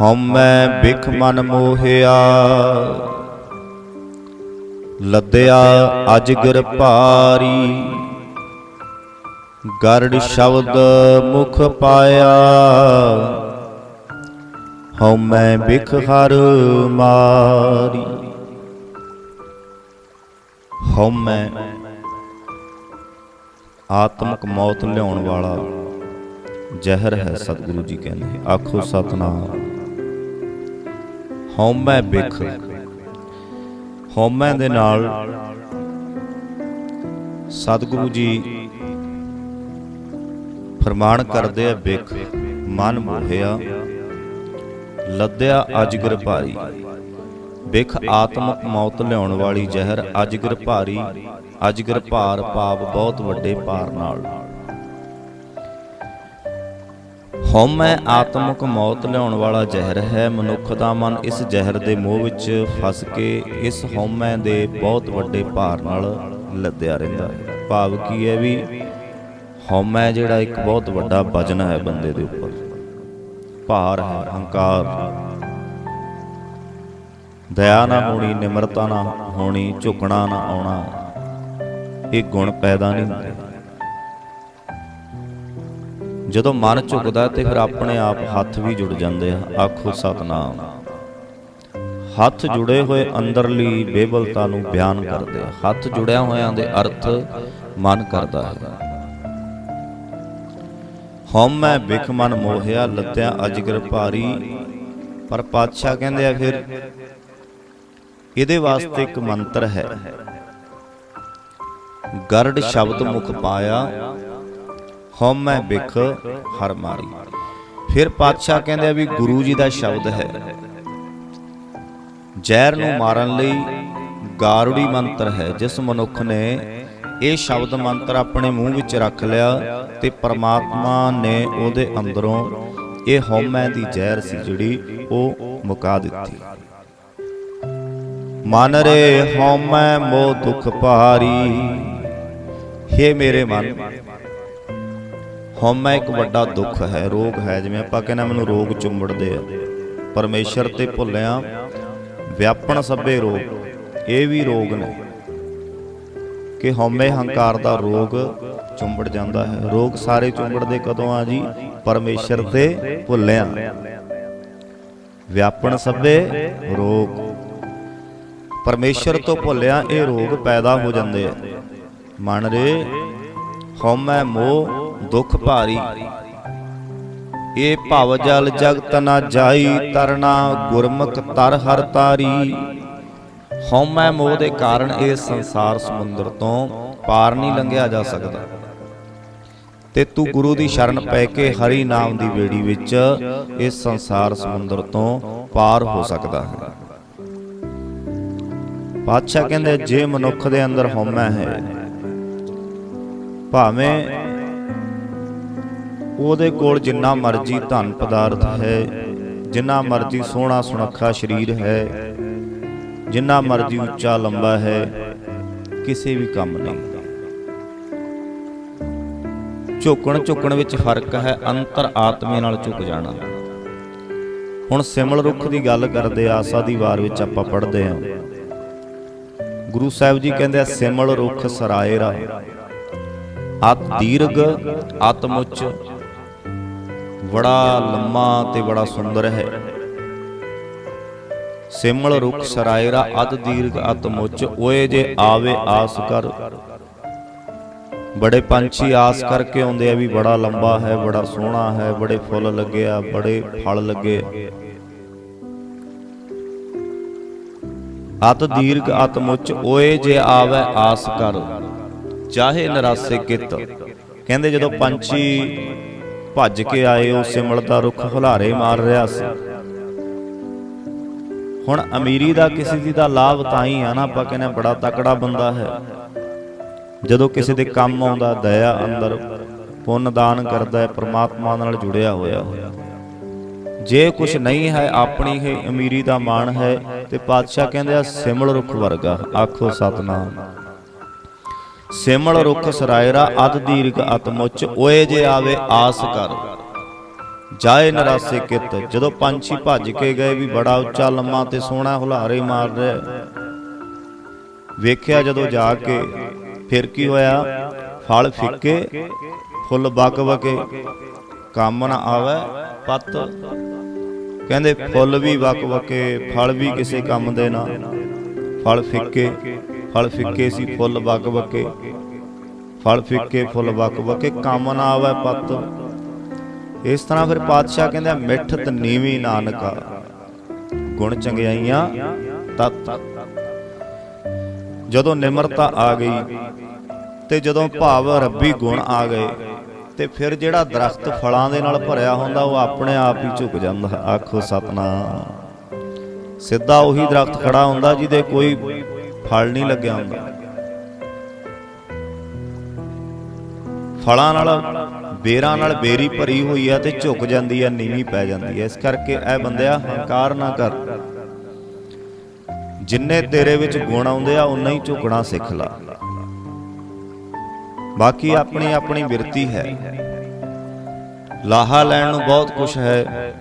ਹਉਮੈ ਬਿਖ ਮਨ ਮੋਹਿਆ। ਲੱਦਿਆ ਅਜਗਰ ਭਾਰੀ। ਗਰੜ ਸ਼ਬਦ ਮੁਖ ਪਾਇਆ। ਹਉਮੈ ਬਿਖ ਹਰ ਮਾਰੀ। ਹਉਮੈ ਆਤਮਕ ਮੌਤ ਲਿਆਉਣ ਵਾਲਾ ਜ਼ਹਿਰ ਹੈ ਸਤਿਗੁਰੂ ਜੀ ਕਹਿੰਦੇ, ਆਖੋ ਸਤਨਾਮ। ਹਉਮੈ ਬਿਖ ਹਉਮੈ ਦੇ ਨਾਲ ਸਤਿਗੁਰੂ ਜੀ ਫਰਮਾਨ ਕਰਦੇ ਆ ਬਿਖ ਮਨ ਮੋਹਿਆ, ਲੱਦਿਆ ਅਜਗਰ ਭਾਰੀ। ਬਿਖ ਆਤਮਕ ਮੌਤ ਲਿਆਉਣ ਵਾਲੀ ਜ਼ਹਿਰ ਅਜਗਰ ਭਾਰੀ ਅਜਗਰ ਭਾਰ ਪਾਪ ਬਹੁਤ ਵੱਡੇ ਭਾਰ ਨਾਲ। ਹਉਮੈ ਆਤਮਕ ਮੌਤ ਲਿਆਉਣ ਵਾਲਾ ਜ਼ਹਿਰ ਹੈ, ਮਨੁੱਖ ਦਾ ਮਨ ਇਸ ਜ਼ਹਿਰ ਦੇ ਮੋਹ ਵਿੱਚ ਫਸ ਕੇ ਇਸ ਹਉਮੈ ਦੇ ਬਹੁਤ ਵੱਡੇ ਭਾਰ ਨਾਲ ਲੱਦਿਆ ਰਹਿੰਦਾ ਹੈ। ਭਾਵ ਕੀ ਹੈ ਵੀ ਹਉਮੈ ਜਿਹੜਾ ਇੱਕ ਬਹੁਤ ਵੱਡਾ ਵਜਨ ਹੈ ਬੰਦੇ ਦੇ ਉੱਪਰ। ਭਾਰ ਹੈ, ਹੰਕਾਰ। ਦਇਆ ਨਾ ਹੋਣੀ, ਨਿਮਰਤਾ ਨਾ ਹੋਣੀ, ਝੁਕਣਾ ਨਾ ਆਉਣਾ, ਇਹ ਗੁਣ ਪੈਦਾ ਨਹੀਂ ਹੁੰਦੇ। ਜਦੋਂ ਮਨ ਝੁਕਦਾ ਤੇ ਫਿਰ ਆਪਣੇ ਆਪ ਹੱਥ ਵੀ ਜੁੜ ਜਾਂਦੇ ਆ। ਆਖੋ ਸਤਨਾਮ। ਹੱਥ ਜੁੜੇ ਹੋਏ ਅੰਦਰਲੀ ਬੇਬਲਤਾ ਨੂੰ ਬਿਆਨ ਕਰਦੇ ਆ। ਹੱਥ ਜੁੜਿਆ ਹੋਇਆਂ ਦੇ ਅਰਥ ਮਨ ਕਰਦਾ ਹੈ। ਹਉਮੈ ਬਿਖ ਮਨ ਮੋਹਿਆ ਲੱਤਿਆ ਅਜਗਰ ਭਾਰੀ। ਪਰ ਪਾਤਸ਼ਾਹ ਕਹਿੰਦੇ ਆ ਫਿਰ ਇਹਦੇ ਵਾਸਤੇ ਇੱਕ ਮੰਤਰ ਹੈ। ਗਰੜ ਸ਼ਬਦ ਮੁਖ ਪਾਇਆ। ਹਉਮੈ ਬਿਖ ਹਰ ਮਾਰੀ। ਫਿਰ ਪਾਤਸ਼ਾਹ ਕਹਿੰਦੇ ਆ ਵੀ ਗੁਰੂ ਜੀ ਦਾ ਸ਼ਬਦ ਹੈ। ਜ਼ਹਿਰ ਨੂੰ ਮਾਰਨ ਲਈ ਗਾਰੁੜੀ ਮੰਤਰ ਹੈ। ਜਿਸ ਮਨੁੱਖ ਨੇ ਇਹ ਸ਼ਬਦ ਮੰਤਰ ਆਪਣੇ ਮੂੰਹ ਵਿੱਚ ਰੱਖ ਲਿਆ ਤੇ ਪ੍ਰਮਾਤਮਾ ਨੇ ਉਹਦੇ ਅੰਦਰੋਂ ਇਹ ਹਉਮੈ ਦੀ ਜ਼ਹਿਰ ਸੀ ਜਿਹੜੀ ਉਹ ਮੁਕਾ ਦਿੱਤੀ। ਮਨ ਰੇ ਹਉਮੈ ਮੋਹ ਦੁਖ ਭਾਰੀ। ਹੇ ਮੇਰੇ ਮਨ। ਹਉਮੈ ਇੱਕ ਵੱਡਾ ਦੁੱਖ ਹੈ, ਰੋਗ ਹੈ, ਜਿਵੇਂ ਆਪਾਂ ਕਹਿੰਦੇ ਮੈਨੂੰ ਰੋਗ ਚੁੰਮੜਦੇ ਆ। ਪਰਮੇਸ਼ਰ ਤੇ ਭੁੱਲਿਆ, ਵਿਆਪਣ ਸਭੇ ਰੋਗ, ਇਹ ਵੀ ਰੋਗ ਨੇ ਕਿ ਹਉਮੈ ਹੰਕਾਰ ਦਾ ਰੋਗ ਚੁੰਬੜ ਜਾਂਦਾ ਹੈ। ਰੋਗ ਸਾਰੇ ਚੁੰਬੜਦੇ ਕਦੋਂ ਆ ਜੀ? ਪਰਮੇਸ਼ਰ ਤੇ ਭੁੱਲਿਆ। ਵਿਆਪਣ ਸਭੇ ਰੋਗ। ਪਰਮੇਸ਼ਰ ਤੋਂ ਭੁੱਲਿਆ, ਇਹ ਰੋਗ ਪੈਦਾ ਹੋ ਜਾਂਦੇ ਆ। ਮਨ ਰੇ, ਹਉਮੈ ਮੋਹ ਦੁਖ ਭਾਰੀ। ਇਹ ਭਵ ਜਲ ਜਗਤ ਨਾ ਜਾਈ ਤਰਨਾ ਗੁਰਮੁਖ ਤਰ ਹਰ ਤਾਰੀ। ਹਉਮੈ ਮੋਹ ਦੇ ਕਾਰਨ ਇਹ ਸੰਸਾਰ ਸਮੁੰਦਰ ਤੋਂ ਪਾਰ ਨਹੀਂ ਲੰਘਿਆ ਜਾ ਸਕਦਾ। ਤੇ ਤੂੰ ਗੁਰੂ ਦੀ ਸ਼ਰਨ ਪੈ ਕੇ ਹਰੀ ਨਾਮ ਦੀ ਵੇੜੀ ਵਿੱਚ ਇਸ ਸੰਸਾਰ ਸਮੁੰਦਰ ਤੋਂ ਪਾਰ ਹੋ ਸਕਦਾ ਹੈ। ਪਾਤਸ਼ਾਹ ਕਹਿੰਦੇ, ਜੇ ਮਨੁੱਖ ਦੇ ਅੰਦਰ ਹਉਮੈ ਹੈ, ਭਾਵੇਂ ਉਹਦੇ ਕੋਲ ਜਿੰਨਾ ਮਰਜ਼ੀ ਧਨ ਪਦਾਰਥ ਹੈ, ਜਿੰਨਾ ਮਰਜ਼ੀ ਸੋਹਣਾ ਸੁਨੱਖਾ ਸਰੀਰ ਹੈ, ਜਿੰਨਾ ਮਰਜ਼ੀ ਉੱਚਾ ਲੰਬਾ ਹੈ, ਕਿਸੇ ਵੀ ਕੰਮ ਨਹੀਂ। ਝੁਕਣ ਝੁਕਣ ਵਿੱਚ ਫ਼ਰਕ ਹੈ ਅੰਤਰ ਆਤਮੇ ਨਾਲ ਝੁਕ ਜਾਣਾ। ਹੁਣ ਸਿਮਲ ਰੁੱਖ ਦੀ ਗੱਲ ਕਰਦੇ ਆਸਾ ਦੀ ਵਾਰ ਵਿੱਚ ਆਪਾਂ ਪੜ੍ਹਦੇ ਹਾਂ। ਗੁਰੂ ਸਾਹਿਬ ਜੀ ਕਹਿੰਦੇ ਆ, ਸਿਮਲ ਰੁੱਖ ਸਰਾਏਰਾ ਅਤ ਦੀਰਘ ਆਤਮੁੱਚ ਬੜਾ ਲੰਮਾ ਤੇ ਬੜਾ ਸੁੰਦਰ ਹੈ। ਸਿਮਲ ਰੁੱਖ ਸਰਾਇਰਾ ਅਤ ਦੀਰਘ ਆਤਮੁੱਚ ਓਏ ਜੇ ਆਵੇ ਆਸ ਕਰ। ਬੜੇ ਪੰਛੀ ਆਸ ਕਰਕੇ ਆਉਂਦੇ ਆ ਵੀ ਬੜਾ ਲੰਬਾ ਹੈ, ਬੜਾ ਸੋਹਣਾ ਹੈ, ਬੜੇ ਫੁੱਲ ਲੱਗੇ ਆ, ਬੜੇ ਫਲ ਲੱਗੇ। ਅਤ ਦੀਰਘ ਆਤਮੁੱਚ ਓਏ ਜੇ ਆਵੇ ਆਸ ਕਰ। ਚਾਹੇ ਨਰਾਸੇ ਕਿਤ। ਕਹਿੰਦੇ ਜਦੋਂ ਪੰਛੀ ਭੱਜ ਕੇ ਆਏ, ਉਹ ਸਿਮਲ ਦਾ ਰੁੱਖ ਹੁਲਾਰੇ ਮਾਰ ਰਿਹਾ ਸੀ। ਹੁਣ ਅਮੀਰੀ ਦਾ ਕਿਸੇ ਦੀ ਦਾ ਲਾਭ ਤਾਂ ਹੀ ਆ ਨਾ, ਆਪਾਂ ਕਹਿੰਦੇ ਬੜਾ ਤਕੜਾ ਬੰਦਾ ਹੈ। ਜਦੋਂ ਕਿਸੇ ਦੇ ਕੰਮ ਆਉਂਦਾ, ਦਇਆ ਅੰਦਰ ਪੁੰਨ ਦਾਨ ਕਰਦਾ ਹੈ, ਪ੍ਰਮਾਤਮਾ ਨਾਲ ਜੁੜਿਆ ਹੋਇਆ ਜੇ ਕੁਝ ਨਹੀਂ ਹੈ, ਆਪਣੀ ਹੀ ਅਮੀਰੀ ਦਾ ਮਾਣ ਹੈ ਤੇ ਪਾਤਸ਼ਾਹ ਕਹਿੰਦੇ ਆ, ਸਿਮਲ ਰੁੱਖ ਵਰਗਾ, ਆਖੋ ਸਤਨਾਮ। ਸਿਮਲ ਰੁੱਖ ਸਰਾਇਰਾ ਅਦ ਦੀਰਘ ਅਤਮੁੱਚ ਓਏ ਜੇ ਆਵੇ ਆਸ ਕਰ। ਜਾਏ ਨਰਾਸੇ ਕਿਤ ਜਦੋਂ ਪੰਛੀ ਭੱਜ ਕੇ ਗਏ ਵੀ ਬੜਾ ਉੱਚਾ ਲੰਮਾ ਤੇ ਸੋਹਣਾ ਹੁਲਾਰੇ ਮਾਰ ਰਿਹਾ। ਵੇਖਿਆ ਜਦੋਂ ਜਾ ਕੇ ਫਿਰ ਕੀ ਹੋਇਆ? ਫਲ ਫਿੱਕੇ ਫੁੱਲ ਬਕ ਬਕੇ ਕੰਮ ਨਾ ਆਵੇ ਪੱਤ। ਕਹਿੰਦੇ ਫੁੱਲ ਵੀ ਵਕ ਵਕੇ ਫਲ ਵੀ ਕਿਸੇ ਕੰਮ ਦੇ ਨਾ। ਫਲ ਫਿੱਕੇ। ਫਲ ਫਿੱਕੇ ਸੀ, ਫੁੱਲ ਵਕ ਵਕੇ। ਫਲ ਫਿੱਕੇ, ਫੁੱਲ ਵਕ ਵਕੇ, ਕੰਮ ਨਾ ਆਵੇ ਪੱਤ। ਇਸ ਤਰ੍ਹਾਂ ਫਿਰ ਪਾਤਸ਼ਾਹ ਕਹਿੰਦਾ ਮਿੱਠਤ ਨੀਵੀਂ ਨਾਨਕਾ। ਗੁਣ ਚੰਗਿਆਈਆਂ ਤਤ। ਜਦੋਂ ਨਿਮਰਤਾ ਆ ਗਈ ਤੇ ਜਦੋਂ ਭਾਵ ਰੱਬੀ ਗੁਣ ਆ ਗਏ ਤੇ ਫਿਰ ਜਿਹੜਾ ਦਰਖਤ ਫਲਾਂ ਦੇ ਨਾਲ ਭਰਿਆ ਹੁੰਦਾ, ਉਹ ਆਪਣੇ ਆਪ ਹੀ ਝੁਕ ਜਾਂਦਾ। ਆਖੋ ਸਤਨਾਮ। ਸਿੱਧਾ ਉਹੀ ਦਰਖਤ ਖੜਾ ਹੁੰਦਾ ਜਿਹਦੇ ਕੋਈ ਫਲ ਨਹੀਂ ਲੱਗਿਆ ਹੁੰਦਾ ਫਲਾਂ ਨਾਲ ਬੇਰਾਂ ਨਾਲ ਬੇਰੀ ਭਰੀ ਹੋਈ ਆ ਤੇ ਝੁਕ ਜਾਂਦੀ ਆ ਨੀਵੀਂ ਪੈ ਜਾਂਦੀ ਆ। ਇਸ ਕਰਕੇ ਇਹ ਬੰਦਿਆ ਹੰਕਾਰ ਨਾ ਕਰ। ਜਿੰਨੇ ਤੇਰੇ ਵਿੱਚ ਗੁਣ ਆਉਂਦੇ ਆ ਉਨਾ ਹੀ ਝੁਕਣਾ ਸਿੱਖ ਲਾ। ਬਾਕੀ ਆਪਣੀ ਆਪਣੀ ਬਿਰਤੀ ਹੈ। ਲਾਹਾ ਲੈਣ ਨੂੰ ਬਹੁਤ ਕੁਝ ਹੈ।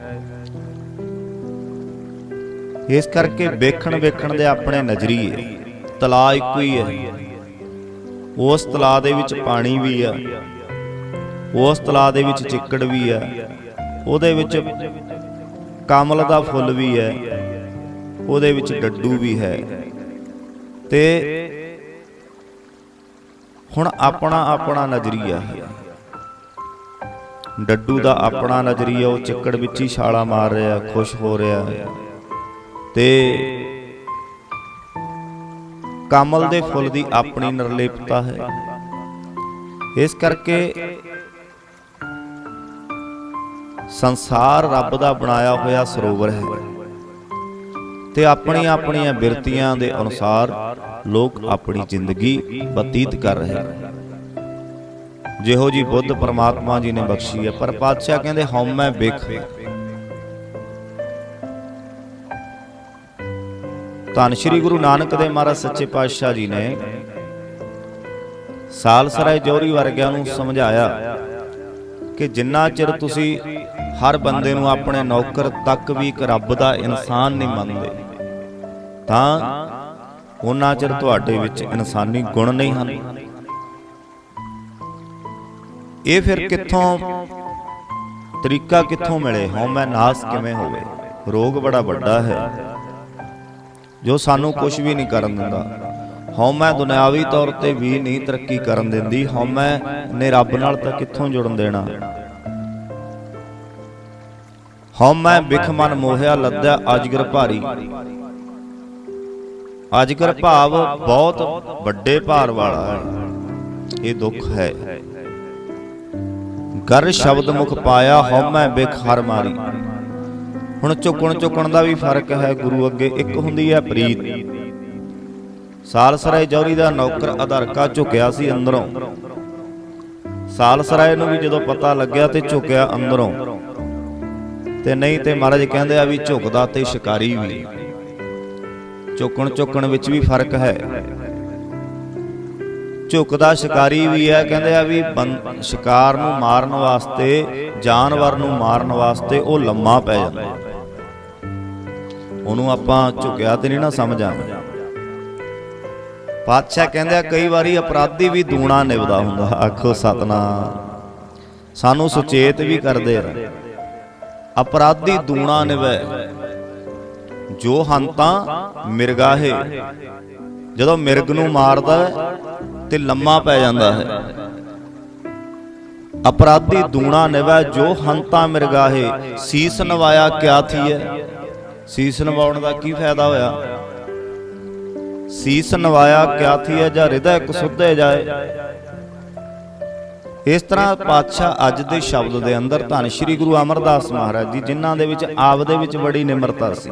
ਇਸ ਕਰਕੇ ਵੇਖਣ ਵੇਖਣ ਦੇ ਆਪਣੇ ਨਜ਼ਰੀਏ। ਤਲਾ ਇੱਕੋ ਹੀ ਹੈ। ਉਸ ਤਲਾ ਦੇ ਵਿੱਚ ਪਾਣੀ ਵੀ ਆ। ਉਸ ਤਲਾ ਦੇ ਵਿੱਚ ਚਿੱਕੜ ਵੀ ਆ। ਉਹਦੇ ਵਿੱਚ ਕਮਲ ਦਾ ਫੁੱਲ ਵੀ ਹੈ। ਉਹਦੇ ਵਿੱਚ ਡੱਡੂ ਵੀ ਹੈ। ਤੇ ਹੁਣ ਆਪਣਾ ਆਪਣਾ ਨਜ਼ਰੀਆ ਹੈ। ਡੱਡੂ ਦਾ ਆਪਣਾ ਨਜ਼ਰੀਆ, ਉਹ ਚਿੱਕੜ ਵਿੱਚ ਹੀ ਛਾਲਾ ਮਾਰ ਰਿਹਾ, ਖੁਸ਼ ਹੋ ਰਿਹਾ। ਤੇ ਕਮਲ ਦੇ ਫੁੱਲ ਦੀ ਆਪਣੀ ਨਿਰਲੇਪਤਾ ਹੈ। ਇਸ ਕਰਕੇ ਸੰਸਾਰ ਰੱਬ ਦਾ ਬਣਾਇਆ ਹੋਇਆ ਸਰੋਵਰ ਹੈ ਤੇ ਆਪਣੀਆਂ ਆਪਣੀਆਂ ਬਿਰਤੀਆਂ ਦੇ ਅਨੁਸਾਰ ਲੋਕ ਆਪਣੀ ਜ਼ਿੰਦਗੀ ਬਤੀਤ ਕਰ ਰਹੇ ਹਨ। ਜਿਹੋ ਜੀ ਬੁੱਧ ਪਰਮਾਤਮਾ ਜੀ ਨੇ ਬਖਸ਼ੀ ਹੈ। ਪਰ ਪਾਤਸ਼ਾਹ ਕਹਿੰਦੇ ਹਉਮੈ ਬਿਖ ਧੰਨ ਸ਼੍ਰੀ ਗੁਰੂ ਨਾਨਕ ਦੇਵ ਮਹਾਰਾਜ ਸੱਚੇ ਪਾਤਸ਼ਾਹ ਜੀ ਨੇ ਸਾਲਸਰਾਏ ਜੋਰੀ ਵਰਗਿਆਂ ਨੂੰ ਸਮਝਾਇਆ ਕਿ ਜਿੰਨਾ ਚਿਰ ਤੁਸੀਂ ਹਰ ਬੰਦੇ ਨੂੰ ਆਪਣੇ ਨੌਕਰ ਤੱਕ ਵੀ ਇੱਕ ਰੱਬ ਦਾ ਇਨਸਾਨ ਨਹੀਂ ਮੰਨਦੇ, ਤਾਂ ਉਹਨਾਂ ਚਿਰ ਤੁਹਾਡੇ ਵਿੱਚ ਇਨਸਾਨੀ ਗੁਣ ਨਹੀਂ ਹਨ। ਇਹ ਫਿਰ ਕਿੱਥੋਂ ਤਰੀਕਾ ਕਿੱਥੋਂ ਮਿਲੇ? ਹਉਮੈ ਨਾਸ ਕਿਵੇਂ ਹੋਵੇ? ਰੋਗ ਬੜਾ ਵੱਡਾ ਹੈ। ਜੋ ਸਾਨੂੰ ਕੁਝ ਵੀ ਨਹੀਂ ਕਰਨ ਦਿੰਦਾ। ਹਉਮੈ ਦੁਨਿਆਵੀ ਤੌਰ ਤੇ ਵੀ ਨਹੀਂ ਤਰੱਕੀ ਕਰਨ ਦਿੰਦੀ। ਹਉਮੈ ਨੇ ਰੱਬ ਨਾਲ ਤਾਂ ਕਿੱਥੋਂ ਜੁੜਨ ਦੇਣਾ? ਹਉਮੈ ਬਿਖ ਮਨ ਮੋਹਿਆ ਲੱਦਿਆ ਅਜਗਰ ਭਾਰੀ। ਅਜਗਰ ਭਾਵ ਬਹੁਤ ਵੱਡੇ ਭਾਰ ਵਾਲਾ ਹੈ। ਇਹ ਦੁੱਖ ਹੈ। ਗਰ ਸ਼ਬਦ ਮੁਖ ਪਾਇਆ ਹਉਮੈ ਬਿਖ ਹਰ ਮਾਰੀ। ਹੁਣ ਝੁਕਣ ਝੁਕਣ ਦਾ ਵੀ ਫ਼ਰਕ ਹੈ ਗੁਰੂ ਅੱਗੇ, ਇੱਕ ਹੁੰਦੀ ਹੈ ਪ੍ਰੀਤ। ਸਾਲਸਰਾਏ ਜੌਰੀ ਦਾ ਨੌਕਰ ਅਧਰਕਾ ਝੁਕਿਆ ਸੀ ਅੰਦਰੋਂ। ਸਾਲਸਰਾਏ ਨੂੰ ਵੀ ਜਦੋਂ ਪਤਾ ਲੱਗਿਆ ਤੇ ਝੁਕਿਆ ਅੰਦਰੋਂ। ਤੇ ਨਹੀਂ ਤੇ ਮਹਾਰਾਜ ਕਹਿੰਦੇ ਆ ਵੀ ਝੁਕਦਾ ਤੇ ਸ਼ਿਕਾਰੀ ਵੀ। ਝੁਕਣ ਝੁਕਣ ਵਿੱਚ ਵੀ ਫ਼ਰਕ ਹੈ। ਝੁਕਦਾ ਸ਼ਿਕਾਰੀ ਵੀ ਹੈ, ਕਹਿੰਦੇ ਆ ਵੀ ਬੰ- ਸ਼ਿਕਾਰ ਨੂੰ ਮਾਰਨ ਵਾਸਤੇ, ਜਾਨਵਰ ਨੂੰ ਮਾਰਨ ਵਾਸਤੇ ਉਹ ਲੰਮਾ ਪੈ ਜਾਂਦਾ। ਉਹਨੂੰ ਆਪਾਂ ਝੁਕਿਆ ਤੇ ਨਹੀਂ ਨਾ ਸਮਝ ਸਮਝਾਂਗੇ ਪਾਤਸ਼ਾਹ ਕਹਿੰਦੇ ਆ, ਕਈ ਵਾਰੀ ਅਪਰਾਧੀ ਵੀ ਦੂਣਾ ਨਿਭਦਾ ਹੁੰਦਾ। ਆਖੋ ਸਤਨਾਮ। ਸਾਨੂੰ ਸੁਚੇਤ ਵੀ ਕਰਦੇ ਆ ਅਪਰਾਧੀ ਦੂਣਾ ਨਿਭੈ। ਜੋ ਹੰਤਾ ਮਿਰਗਾਹੇ। ਜਦੋਂ ਮਿਰਗ ਨੂੰ ਮਾਰਦਾ ਤੇ ਲੰਮਾ ਪੈ ਜਾਂਦਾ ਹੈ। ਅਪਰਾਧੀ ਦੂਣਾ ਨਿਭੈ। ਜੋ ਹੰਤਾ ਮਿਰਗਾਹੇ, ਸੀਸ ਨਵਾਇਆ ਕਿਆ ਥੀ ਹੈ? ਸੀਸ ਨਵਾਉਣ ਦਾ ਕੀ ਫਾਇਦਾ ਹੋਇਆ? ਸੀਸ ਨਵਾਇਆ ਕਿਆ ਥੀ ਹੈ? ਜਾਂ ਹਿਰਦੈ ਕੁਸੁੱਧੇ ਜਾਏ? ਇਸ ਤਰ੍ਹਾਂ ਪਾਤਸ਼ਾਹ ਅੱਜ ਦੇ ਸ਼ਬਦ ਦੇ ਅੰਦਰ ਧੰਨ ਸ਼੍ਰੀ ਗੁਰੂ ਅਮਰਦਾਸ ਮਹਾਰਾਜ ਜੀ, ਜਿਨ੍ਹਾਂ ਦੇ ਵਿੱਚ ਆਪ ਦੇ ਵਿੱਚ ਬੜੀ ਨਿਮਰਤਾ ਸੀ।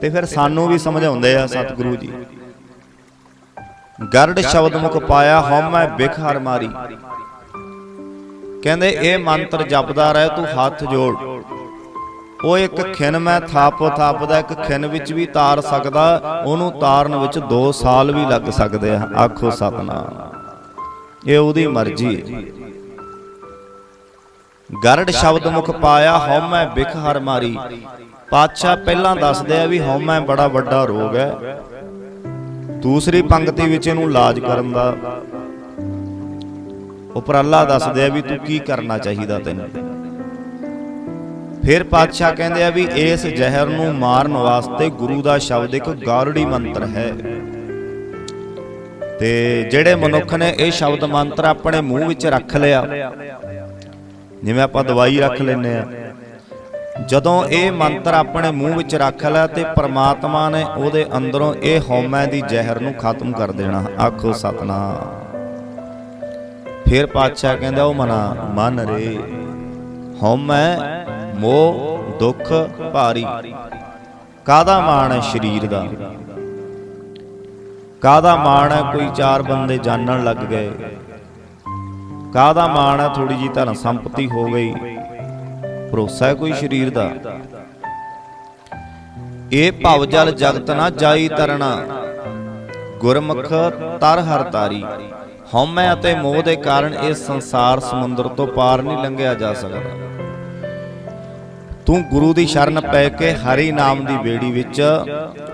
ਤੇ ਫਿਰ ਸਾਨੂੰ ਵੀ ਸਮਝਾਉਂਦੇ ਆ ਸਤਿਗੁਰੂ ਜੀ। ਗਰਡ ਸ਼ਬਦ ਮੁਖ ਪਾਇਆ, ਹਉਮੈ ਬਿਖ ਹਰ ਮਾਰੀ। ਕਹਿੰਦੇ, ਇਹ ਮੰਤਰ ਜਪਦਾ ਰਹਿ, ਤੂੰ ਹੱਥ ਜੋੜ। ਉਹ ਇੱਕ ਖਿਨ ਮੈਂ ਥਾਪ ਥਾਪਦਾ ਇੱਕ ਖਿਨ ਵਿੱਚ ਵੀ ਤਾਰ ਸਕਦਾ ਉਹਨੂੰ ਤਾਰਨ ਵਿੱਚ 2 ਸਾਲ ਵੀ ਲੱਗ ਸਕਦੇ ਆ। ਆਖੋ ਸਤਨਾਮ। ਇਹ ਉਹਦੀ ਮਰਜ਼ੀ। ਹੈ ਗਰੜ ਸ਼ਬਦ ਮੁਖ ਪਾਇਆ ਹਉਮੈ ਬਿਖ ਹਰ ਮਾਰੀ। ਪਾਤਸ਼ਾਹ ਪਹਿਲਾਂ ਦੱਸਦੇ ਆ ਵੀ ਹਉਮੈ ਬੜਾ ਵੱਡਾ ਰੋਗ ਹੈ। ਦੂਸਰੀ ਪੰਕਤੀ ਵਿੱਚ ਇਹਨੂੰ ਇਲਾਜ ਕਰਨ ਦਾ। ਉਪਰਾਲਾ ਦੱਸਦੇ ਆ ਵੀ ਤੂੰ ਕੀ ਕਰਨਾ ਚਾਹੀਦਾ ਤੈਨੂੰ। ਫਿਰ ਪਾਤਸ਼ਾਹ ਕਹਿੰਦੇ ਆ ਵੀ ਇਸ ਜ਼ਹਿਰ ਨੂੰ ਮਾਰਨ ਵਾਸਤੇ ਗੁਰੂ ਦਾ ਸ਼ਬਦ ਇੱਕ ਗਾਰੜੀ ਮੰਤਰ ਹੈ। ਤੇ ਜਿਹੜੇ ਮਨੁੱਖ ਨੇ ਇਹ ਸ਼ਬਦ ਮੰਤਰ ਆਪਣੇ ਮੂੰਹ ਵਿੱਚ ਰੱਖ ਲਿਆ, ਜਿਵੇਂ ਆਪਾਂ ਦਵਾਈ ਰੱਖ ਲੈਨੇ ਆ, ਜਦੋਂ ਇਹ ਮੰਤਰ ਆਪਣੇ ਮੂੰਹ ਵਿੱਚ ਰੱਖ ਲਿਆ ਤੇ ਪ੍ਰਮਾਤਮਾ ਨੇ ਉਹਦੇ ਅੰਦਰੋਂ ਇਹ ਹਉਮੈ ਦੀ ਜ਼ਹਿਰ ਨੂੰ ਖਤਮ ਕਰ ਦੇਣਾ। ਆਖੋ ਸਤਨਾਮ। ਫਿਰ ਪਾਤਸ਼ਾਹ ਕਹਿੰਦਾ ਉਹ ਮਨਾ, ਮਨ ਰੇ, ਹਉਮੈ ਮੋਹ, ਦੁੱਖ, ਭਾਰੀ। ਕਾਦਾ ਮਾਣ ਹੈ ਸਰੀਰ ਦਾ? ਕਾਦਾ ਮਾਣ ਹੈ ਕੋਈ ਚਾਰ ਬੰਦੇ ਜਾਣਨ ਲੱਗ ਗਏ? ਕਾਦਾ ਮਾਣ ਹੈ ਥੋੜੀ ਜੀ ਧਨ ਸੰਪਤੀ ਹੋ ਗਈ? ਭਰੋਸਾ ਹੈ ਕੋਈ ਸਰੀਰ ਦਾ? ਇਹ ਭਵ ਜਲ ਜਗਤ ਨਾ ਜਾਈ ਤਰਣਾ। ਗੁਰਮੁਖ ਤਰ ਹਰ ਤਾਰੀ। ਹਉਮੈ ਅਤੇ ਮੋਹ ਦੇ ਕਾਰਨ ਇਸ ਸੰਸਾਰ ਸਮੁੰਦਰ ਤੋਂ ਪਾਰ ਨਹੀਂ ਲੰਘਿਆ ਜਾ ਸਕਦਾ। ਤੂੰ ਗੁਰੂ ਦੀ ਸ਼ਰਨ ਪੈ ਕੇ ਹਰੀ ਨਾਮ ਦੀ ਬੇੜੀ ਵਿੱਚ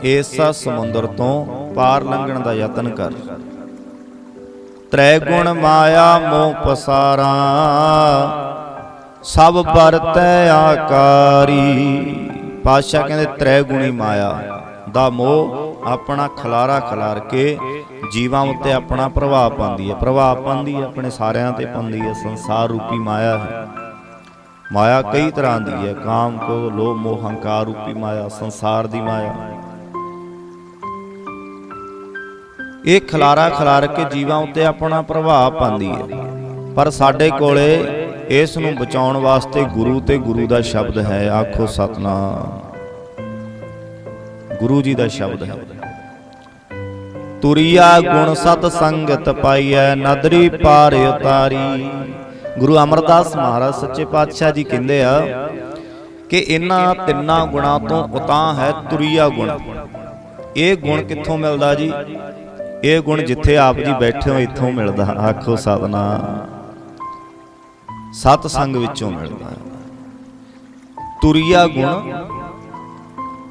ਇਸ ਸਮੁੰਦਰ ਤੋਂ ਪਾਰ ਲੰਘਣ ਦਾ ਯਤਨ ਕਰ। ਤ੍ਰੈ ਗੁਣ ਮਾਇਆ ਮੋਹ ਪਸਾਰਾ, ਸਭ ਵਰਤੈ ਆਕਾਰੀ। ਪਾਤਸ਼ਾਹ ਕਹਿੰਦੇ ਤ੍ਰੈ ਗੁਣੀ ਮਾਇਆ ਦਾ ਮੋਹ ਆਪਣਾ ਖਲਾਰਾ ਖਲਾਰ ਕੇ ਜੀਵਾਂ ਉੱਤੇ ਆਪਣਾ ਪ੍ਰਭਾਵ ਪਾਉਂਦੀ ਹੈ। ਪ੍ਰਭਾਵ ਪਾਉਂਦੀ ਹੈ, ਆਪਣੇ ਸਾਰਿਆਂ ਤੇ ਪਾਉਂਦੀ ਹੈ, ਸੰਸਾਰ ਰੂਪੀ ਮਾਇਆ ਹੈ। ਮਾਇਆ ਕਈ ਤਰ੍ਹਾਂ ਦੀ ਹੈ। ਕਾਮ ਕ੍ਰੋਧ ਲੋਭ ਮੋਹ ਹੰਕਾਰ ਰੂਪੀ ਮਾਇਆ ਸੰਸਾਰ ਦੀ ਮਾਇਆ। ਇਹ ਖਲਾਰਾ ਖਲਾਰ ਕੇ ਜੀਵਾਂ ਉੱਤੇ ਆਪਣਾ ਪ੍ਰਭਾਵ ਪਾਉਂਦੀ ਹੈ। ਪਰ ਸਾਡੇ ਕੋਲੇ ਇਸ ਨੂੰ ਬਚਾਉਣ ਵਾਸਤੇ ਗੁਰੂ ਤੇ ਗੁਰੂ ਦਾ ਸ਼ਬਦ ਹੈ। ਆਖੋ ਸਤਨਾਮ। ਗੁਰੂ ਜੀ ਦਾ ਸ਼ਬਦ ਹੈ। ਤੁਰੀਆ ਗੁਣ ਸਤ ਸੰਗਤ ਪਾਈਐ ਨਦਰੀ ਪਾਰ ਉਤਾਰੀ। ਗੁਰੂ ਅਮਰਦਾਸ ਮਹਾਰਾਜ ਸੱਚੇ ਪਾਤਸ਼ਾਹ ਜੀ ਕਹਿੰਦੇ ਆ ਕਿ ਇਹਨਾਂ ਤਿੰਨਾਂ ਗੁਣਾਂ ਤੋਂ ਉਤਾਂ ਹੈ ਤੁਰੀਆ ਗੁਣ। ਇਹ ਗੁਣ ਕਿੱਥੋਂ ਮਿਲਦਾ ਜੀ? ਇਹ ਗੁਣ ਜਿੱਥੇ ਆਪ ਜੀ ਬੈਠੇ ਹੋ, ਇੱਥੋਂ ਮਿਲਦਾ। ਆਖੋ ਸਤਨਾਮ ਸਤ ਸੰਗ ਵਿੱਚੋਂ ਮਿਲਦਾ। ਹੈ। ਤੁਰੀਆ ਗੁਣ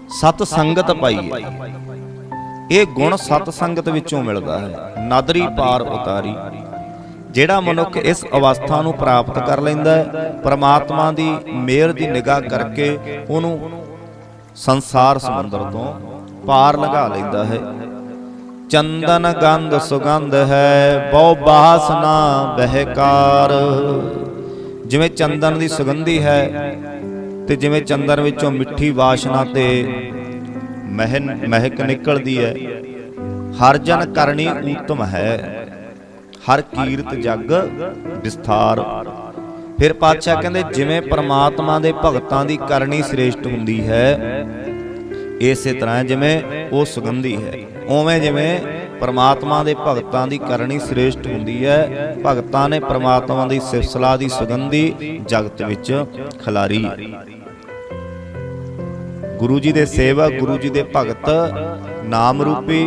ਸਤ ਸੰਗਤ ਪਾਈਏ। ਇਹ ਗੁਣ ਸਤ ਸੰਗਤ ਵਿੱਚੋਂ ਮਿਲਦਾ ਹੈ। ਨਦਰੀ ਪਾਰ ਉਤਾਰੀ। ਜਿਹੜਾ ਮਨੁੱਖ ਇਸ ਅਵਸਥਾ ਨੂੰ ਪ੍ਰਾਪਤ ਕਰ ਲੈਂਦਾ ਹੈ, ਪ੍ਰਮਾਤਮਾ ਦੀ ਮਿਹਰ ਦੀ ਨਿਗਾਹ ਕਰਕੇ ਉਹਨੂੰ ਸੰਸਾਰ ਸਮੁੰਦਰ ਤੋਂ ਪਾਰ ਲਗਾ ਲੈਂਦਾ ਹੈ। ਚੰਦਨ ਗੰਧ ਸੁਗੰਧ ਹੈ, ਬਹੁ ਬਾਸਨਾ ਬਹਿਕਾਰ। ਜਿਵੇਂ ਚੰਦਨ ਦੀ ਸੁਗੰਧੀ ਹੈ ਤੇ ਜਿਵੇਂ ਚੰਦਨ ਵਿੱਚੋਂ ਮਿੱਠੀ ਵਾਸ਼ਨਾ ਤੇ ਮਹਿਨ ਮਹਿਕ ਨਿਕਲਦੀ ਹੈ। ਹਰ ਜਨ ਕਰਨੀ ਊਤਮ ਹੈ। ਹਰ ਕੀਰਤ ਜਗ ਵਿਸਥਾਰ। ਫਿਰ ਪਾਤਸ਼ਾਹ ਕਹਿੰਦੇ, ਜਿਵੇਂ ਪਰਮਾਤਮਾ ਦੇ ਭਗਤਾਂ ਦੀ ਕਰਨੀ ਸ੍ਰੇਸ਼ਟ ਹੁੰਦੀ ਹੈ, ਇਸੇ ਤਰ੍ਹਾਂ ਜਿਵੇਂ ਉਹ ਸੁਗੰਧੀ ਹੈ। ਉਵੇਂ ਜਿਵੇਂ ਪਰਮਾਤਮਾ ਦੇ ਭਗਤਾਂ ਦੀ ਕਰਨੀ ਸ੍ਰੇਸ਼ਟ ਹੁੰਦੀ ਹੈ, ਭਗਤਾਂ ਨੇ ਪਰਮਾਤਮਾ ਦੀ ਸਿਫਤਸਲਾ ਦੀ ਸੁਗੰਧੀ ਜਗਤ ਵਿੱਚ ਖਿਲਾਰੀ। ਗੁਰੂ ਜੀ ਦੇ ਸੇਵਕ, ਗੁਰੂ ਜੀ ਦੇ ਭਗਤ ਨਾਮ ਰੂਪੀ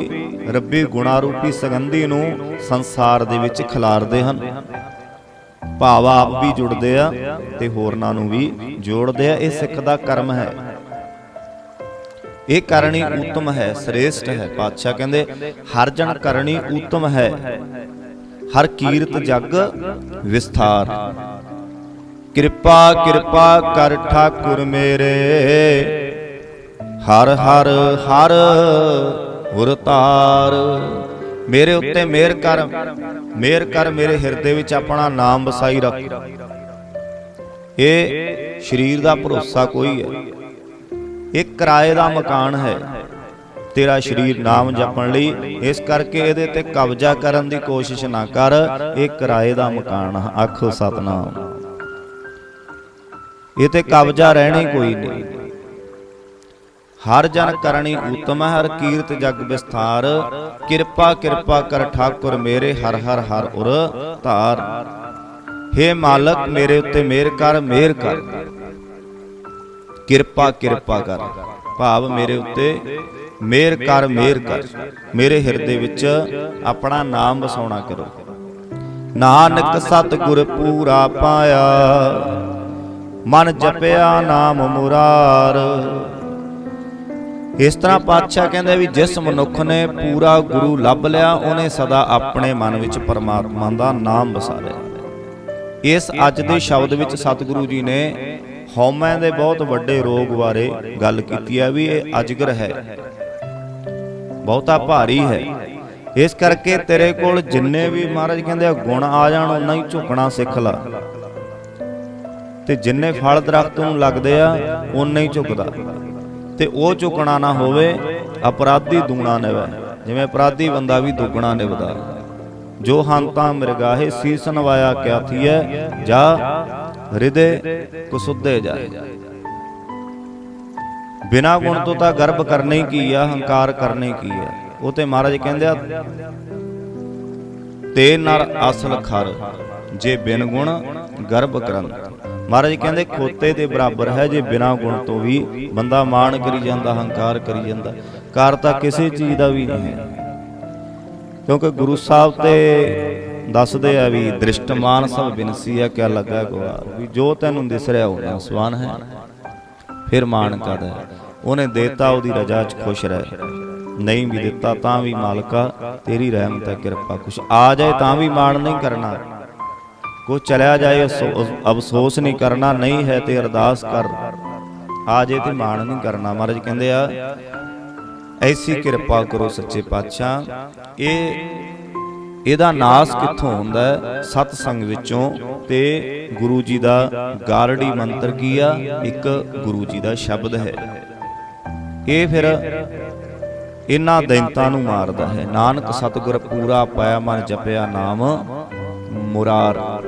ਰੱਬੀ ਗੁਣਾ ਰੂਪੀ ਸੁਗੰਧੀ ਨੂੰ ਸੰਸਾਰ ਦੇ ਵਿੱਚ ਖਿਲਾਰਦੇ ਹਨ। ਭਾਵ ਆਪ ਵੀ ਜੁੜਦੇ ਆ ਤੇ ਹੋਰਨਾਂ ਨੂੰ ਵੀ ਜੋੜਦੇ ਆ। ਇਹ ਸਿੱਖ ਦਾ ਕਰਮ ਹੈ। ਇਹ ਕਰਨੀ ਉਤਮ ਹੈ, ਸ੍ਰੇਸ਼ਟ ਹੈ। ਪਾਤਸ਼ਾਹ ਕਹਿੰਦੇ, ਹਰ ਜਨ ਕਰਨੀ ਉਤਮ ਹੈ। ਹਰ ਕੀਰਤ ਜਗ ਵਿਸਥਾਰ। ਕਿਰਪਾ ਕਿਰਪਾ ਕਰ ਠਾਕੁਰ ਮੇਰੇ। ਹਰ ਹਰ ਹਰ ਹੁਰਤਾਰ ਮੇਰੇ ਉੱਤੇ ਮਿਹਰ ਕਰ ਮਿਹਰ ਕਰ ਮੇਰੇ ਹਿਰਦੇ ਵਿੱਚ ਆਪਣਾ ਨਾਮ ਵਸਾਈ ਰੱਖ। ਇਹ ਸਰੀਰ ਦਾ ਭਰੋਸਾ ਕੋਈ ਹੈ। ਇਹ ਕਿਰਾਏ ਦਾ ਮਕਾਨ ਹੈ। ਤੇਰਾ ਸਰੀਰ ਨਾਮ ਜਪਣ ਲਈ ਇਸ ਕਰਕੇ ਇਹਦੇ ਤੇ ਕਬਜ਼ਾ ਕਰਨ ਦੀ ਕੋਸ਼ਿਸ਼ ਨਾ ਕਰ। ਇਹ ਕਿਰਾਏ ਦਾ ਮਕਾਨ ਆ, ਆਖੋ ਸਤਨਾਮ। ਇਹ ਤੇ ਕਬਜ਼ਾ ਰਹਿਣੀ ਕੋਈ ਨਹੀਂ। ਹਰ ਜਨ ਕਰਨੀ ਉਤਮ ਹਰ ਕੀਰਤ ਜਗ ਵਿਸਥਾਰ। ਕਿਰਪਾ ਕਿਰਪਾ ਕਰ ਠਾਕੁਰ ਮੇਰੇ, ਹਰ ਹਰ ਹਰ ਉਰ ਧਾਰ। ਹੇ ਮਾਲਕ, ਮੇਰੇ ਉੱਤੇ ਮਿਹਰ ਕਰ ਮਿਹਰ ਕਰ। ਕਿਰਪਾ ਕਿਰਪਾ ਕਰ। ਭਾਵ ਮੇਰੇ ਉੱਤੇ ਮਿਹਰ ਕਰ ਮਿਹਰ ਕਰ। ਮੇਰੇ ਹਿਰਦੇ ਵਿੱਚ ਆਪਣਾ ਨਾਮ ਵਸਾਉਣਾ ਕਰੋ। ਨਾਨਕ ਸਤਿਗੁਰ ਪੂਰਾ ਪਾਇਆ। ਮਨ ਜਪਿਆ ਨਾਮ ਮੁਰਾਰ। ਇਸ ਤਰ੍ਹਾਂ ਪਾਤਸ਼ਾਹ ਕਹਿੰਦੇ ਵੀ ਜਿਸ ਮਨੁੱਖ ਨੇ ਪੂਰਾ ਗੁਰੂ ਲੱਭ ਲਿਆ, ਉਹਨੇ ਸਦਾ ਆਪਣੇ ਮਨ ਵਿੱਚ ਪਰਮਾਤਮਾ ਦਾ ਨਾਮ ਵਸਾ ਲਿਆ। ਇਸ ਅੱਜ ਦੇ ਸ਼ਬਦ ਵਿੱਚ ਸਤਿਗੁਰੂ ਜੀ ਨੇ ਹਉਮੈ ਦੇ ਬਹੁਤ ਵੱਡੇ ਰੋਗ ਬਾਰੇ ਗੱਲ ਕੀਤੀ ਹੈ ਵੀ ਇਹ ਅਜਗਰ ਹੈ। ਬਹੁਤਾ ਭਾਰੀ ਹੈ। ਇਸ ਕਰਕੇ ਤੇਰੇ ਕੋਲ ਜਿੰਨੇ ਵੀ ਮਹਾਰਾਜ ਕਹਿੰਦੇ ਆ, ਗੁਣ ਆ ਜਾਣ, ਉਨਾ ਹੀ ਝੁਕਣਾ ਸਿੱਖ ਲਾ। ਤੇ ਜਿੰਨੇ ਫਲ ਦਰਖਤ ਨੂੰ ਲੱਗਦੇ ਆ, ਉਨਾ ਹੀ ਝੁਕਦਾ। ਤੇ ਉਹ ਝੁਕਣਾ ਨਾ ਹੋਵੇ ਅਪਰਾਧੀ ਦੂਣਾ ਨਿਵੈ। ਜਿਵੇਂ ਅਪਰਾਧੀ ਬੰਦਾ ਵੀ ਦੁੱਗਣਾ ਨਿਵਦਾ। ਜੋ ਹੰਤਾ ਮਿਰਗਾਹੇ ਸੀਸ ਨਵਾਇਆ ਕਿਆ ਥੀਐ ਜਾ ਹਿਰਦੇ ਕੁਸੁੱਧੇ ਜਾਏ। ਬਿਨਾ ਗੁਣ ਤੋਂ ਤਾਂ ਗਰਭ ਕਰਨੇ ਕੀ ਆ ਹੰਕਾਰ ਕਰਨੇ ਕੀ ਆ। ਉਹ ਤੇ ਮਹਾਰਾਜ ਕਹਿੰਦੇ ਆ ਤੇ ਨਰ ਅਸਲ ਖਰ ਜੇ ਬਿਨ ਗੁਣ ਗਰਭ ਕਰਨ ਮਹਾਰਾਜ ਕਹਿੰਦੇ, ਖੋਤੇ ਦੇ ਬਰਾਬਰ ਹੈ ਜੇ ਬਿਨਾ ਗੁਣ ਤੋਂ ਵੀ ਬੰਦਾ ਮਾਣ ਕਰੀ ਜਾਂਦਾ, ਹੰਕਾਰ ਕਰੀ ਜਾਂਦਾ, ਕਾਰ ਤਾਂ ਕਿਸੇ ਚੀਜ਼ ਦਾ ਵੀ ਨਹੀਂ ਹੈ। ਕਿਉਂਕਿ ਗੁਰੂ ਸਾਹਿਬ ਤੇ ਦੱਸਦੇ ਆ ਵੀ ਦ੍ਰਿਸ਼ਟਮਾਨ ਸਭ ਬਿਨਸੀ ਆ, ਕਿਆ ਲੱਗਾ ਗਵਾਰ ਵੀ ਜੋ ਤੈਨੂੰ ਦਿਸ ਰਿਹਾ ਹੋਣਾ ਸਵਾਨ ਹੈ। ਫਿਰ ਮਾਣ ਕਰਦਾ ਉਹਨੇ ਦੇਤਾ, ਉਹਦੀ ਰਜਾ 'ਚ ਖੁਸ਼ ਰਹਿ। ਨਹੀਂ ਵੀ ਦਿੱਤਾ, ਤਾਂ ਵੀ ਮਾਲਕਾ, ਤੇਰੀ ਰਹਿਮਤ ਹੈ, ਕਿਰਪਾ ਕੁਛ ਆ ਜਾਏ ਤਾਂ ਵੀ ਮਾਣ ਨਹੀਂ ਕਰਨਾ। ਕੋ ਚਲਿਆ ਜਾਏ ਅਫਸੋ- ਅਫਸੋਸ ਨਹੀਂ ਕਰਨਾ, ਨਹੀਂ ਹੈ ਤੇ ਅਰਦਾਸ ਕਰ। ਆ ਜੇ ਤੇ ਮਾਣ ਨਹੀਂ ਕਰਨਾ, ਮਹਾਰਾਜ ਕਹਿੰਦੇ ਆ, ਐਸੀ ਕਿਰਪਾ ਕਰੋ ਸੱਚੇ ਪਾਤਸ਼ਾਹ। ਇਹ ਇਹਦਾ ਨਾਸ ਕਿੱਥੋਂ ਹੁੰਦਾ ਹੈ? ਸਤ ਸੰਗ ਵਿੱਚੋਂ ਤੇ ਗੁਰੂ ਜੀ ਦਾ ਗਾਰੜੀ ਮੰਤਰ ਕੀ ਆ? ਇੱਕ ਗੁਰੂ ਜੀ ਦਾ ਸ਼ਬਦ ਹੈ। ਇਹ ਫਿਰ ਇਹਨਾਂ ਦੈਂਤਾਂ ਨੂੰ ਮਾਰਦਾ ਹੈ। ਨਾਨਕ ਸਤਿਗੁਰ ਪੂਰਾ ਪਾਇਆ ਮਨ ਜਪਿਆ ਨਾਮ ਮੁਰਾਰ।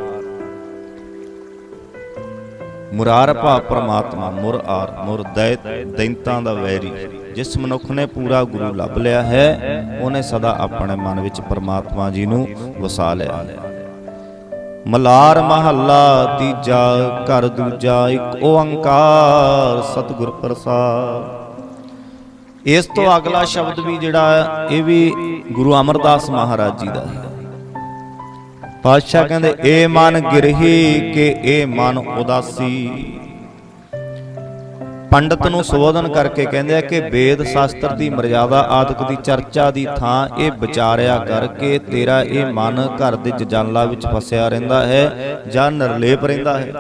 ਮੁਰਾਰ ਭਾ ਪ੍ਰਮਾਤਮਾ, ਮੁਰ ਆਰ, ਮੁਰ ਦੈਤ ਦੈਂਤਾਂ ਦਾ ਵੈਰੀ। ਜਿਸ ਮਨੁੱਖ ਨੇ ਪੂਰਾ ਗੁਰੂ ਲੱਭ ਲਿਆ ਹੈ, ਉਹਨੇ ਸਦਾ ਆਪਣੇ ਮਨ ਵਿੱਚ ਪ੍ਰਮਾਤਮਾ ਜੀ ਨੂੰ ਵਸਾ ਲਿਆ। ਹੈ ਮਲਾਰ ਮਹੱਲਾ ਤੀਜਾ ਘਰ ਦੂਜਾ ਇੱਕ ਓੰਕਾਰ ਸਤਿਗੁਰ ਪ੍ਰਸਾਦ। ਇਸ ਤੋਂ ਅਗਲਾ ਸ਼ਬਦ ਵੀ ਜਿਹੜਾ ਇਹ ਵੀ ਗੁਰੂ ਅਮਰਦਾਸ ਮਹਾਰਾਜ ਜੀ ਦਾ ਹੈ। ਪਾਤਸ਼ਾਹ ਕਹਿੰਦੇ ਏ ਮਨ ਗਿਰਹੀ ਕਿ ਏ ਮਨ ਉਦਾਸੀ। ਪੰਡਤ ਨੂੰ ਸੰਬੋਧਨ ਕਰਕੇ ਕਹਿੰਦੇ ਆ ਕਿ ਵੇਦ ਸ਼ਾਸਤਰ ਦੀ ਮਰਜ਼ਾਦਾ ਆਦਿਕ ਦੀ ਚਰਚਾ ਦੀ ਥਾਂ ਇਹ ਵਿਚਾਰਿਆ ਕਰਕੇ ਤੇਰਾ ਇਹ ਮਨ ਘਰ ਦੇ ਜਜਾਲਾ ਵਿੱਚ ਫਸਿਆ ਰਹਿੰਦਾ ਹੈ ਜਾਂ ਨਿਰਲੇਪ ਰਹਿੰਦਾ ਹੈ।